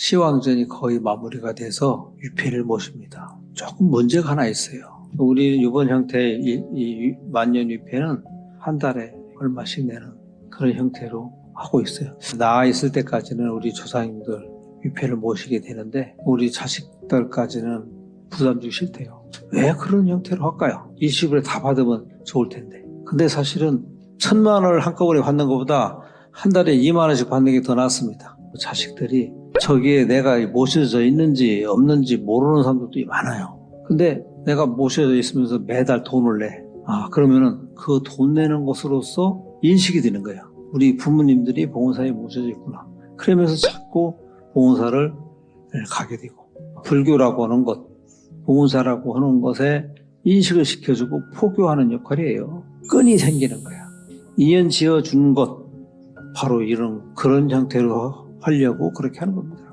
시황전이 거의 마무리가 돼서 유폐를 모십니다. 조금 문제가 하나 있어요. 우리 이번 형태의 이, 이 만년 유폐는 한 달에 얼마씩 내는 그런 형태로 하고 있어요. 나아 있을 때까지는 우리 조상님들 유폐를 모시게 되는데 우리 자식들까지는 부담 주기 싫대요. 왜 그런 형태로 할까요? 일시불에 다 받으면 좋을 텐데. 근데 사실은 천만 원을 한꺼번에 받는 것보다 한 달에 2만 원씩 받는 게 더 낫습니다. 자식들이 저기에 내가 모셔져 있는지 없는지 모르는 사람들도 많아요. 근데 내가 모셔져 있으면서 매달 돈을 내. 아, 그러면은 그 돈 내는 것으로서 인식이 되는 거야. 우리 부모님들이 봉사에 모셔져 있구나. 그러면서 자꾸 봉사를 가게 되고. 불교라고 하는 것, 봉사라고 하는 것에 인식을 시켜주고 포교하는 역할이에요. 끈이 생기는 거야. 이연 지어 준 것, 바로 이런 그런 형태로 하려고 그렇게 하는 겁니다.